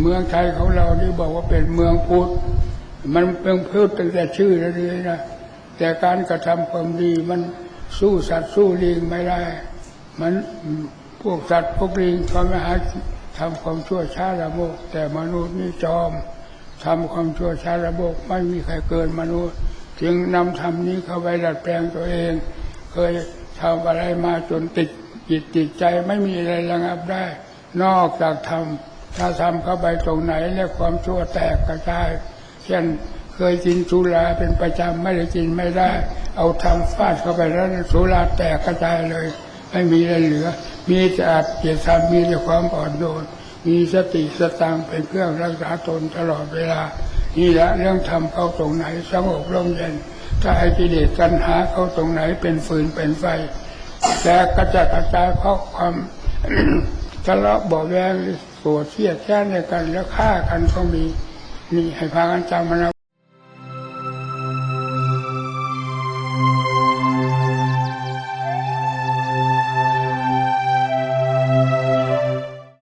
เมืองไทยของเรานี่บอกว่าเป็นเมืองพุทธมันเป็นพุทธตั้งแต่ชื่อแล้วเลยนะแต่การกระทำความดีมันสู้สัตว์สู้ลิงไม่ได้ มันพวกสัตว์พวกลิงเขาไม่หาทำความชั่วช้าละโมก แต่มนุษย์นี่จอมทำความชั่วช้าละโมกไม่มีใครเกินมนุษย์ จึงนำธรรมนี้เข้าไปดัดแปลงตัวเอง เคยทำอะไรมาจนติดจิตติดใจไม่มีอะไรระงับได้ นอกจากทำ ถ้าทำเข้าไปตรงไหนแล้วความชั่วแตกกระจาย เช่นเคยกินสุราเป็นประจำไม่ได้กินไม่ได้ เอาทำฟาดเข้าไปแล้วสุราแตกกระจายเลย ไม่มีอะไรเหลือ มีแต่อัดเกียรติธรรมมีแต่ความอ่อนโยนมีสติสตังเป็นเครื่องรักษาตนตลอดเวลา นี่แหละเรื่องทำเข้าตรงไหนสงบร่มเย็นถ้าไอ้กิเลสตัณหาเข้าตรงไหนเป็นฟืนเป็นไฟแต่กระจัดกระจายเพราะความทะเลาะเบาแวง โกรธเทียดแค้นในกันแล้วฆ่ากันก็มีนี่ให้พากันจำมันเอา